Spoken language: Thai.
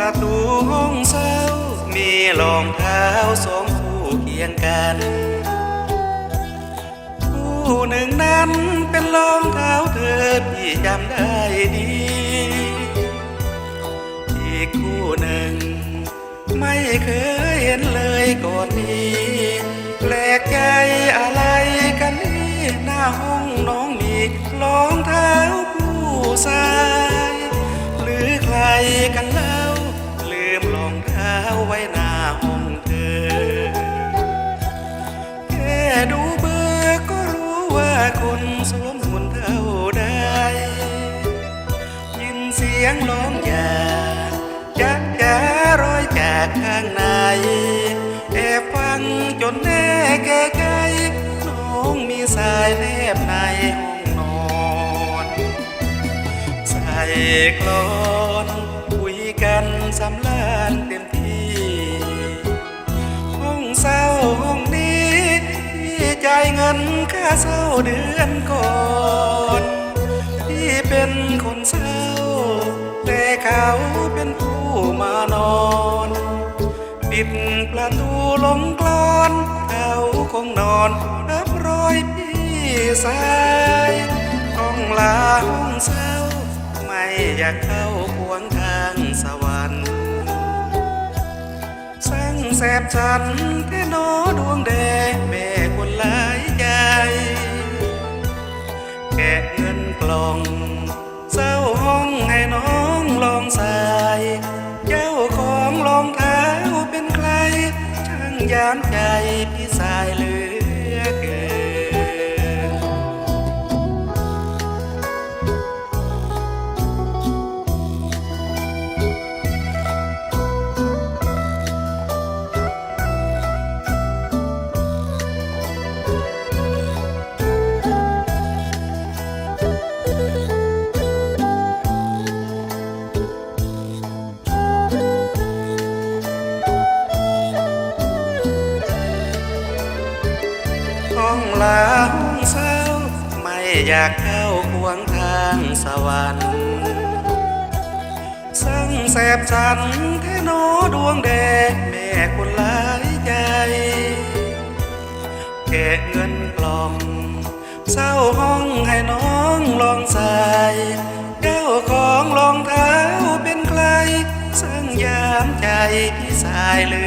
ละตู้ห้องเศร้า มีรองเท้าสองคู่เคียงกัน คู่หนึ่งนั้นเป็นรองเท้าเธอที่จำได้ดี อีกคู่หนึ่ง ไม่เคยเห็นเลยก่อนนี้แปลกใจอะไรกันนี่หน้าห้องน้องมีรองเท้าผู้ ยงร้องย่าจักการ้อยจากข้างในแอบฟังจนแน่แก่ใจน้องมีสายแนบในห้องนอนใส่กลอนคุยกันสำลานเต็มที่ห้องเศร้าห้องนี้ที่จ่ายเงินค่าเศร้าเดือนก่อนที่เป็นคนเศร้า เขาเป็นผู้มานอน ปิดประตูลงกลอนเขาคงนอนรับรอยพี่สายต้องลาห้องเศร้า ไม่อยากเข้าขวางทางสวรรค์สั่งแสบฉันแค่นอดวงแดง ใจพี่สายเหลือเกิน อยากเข้าขวางทางสวรรค์สั่งแสบสันแค่นอดวงแดงแม่คนหลายใจ แกะเงินกล่องเศร้าห้องให้น้องลองใส่เจ้าของรองเท้าเป็นใครสั่งยามใจพี่สายเหลื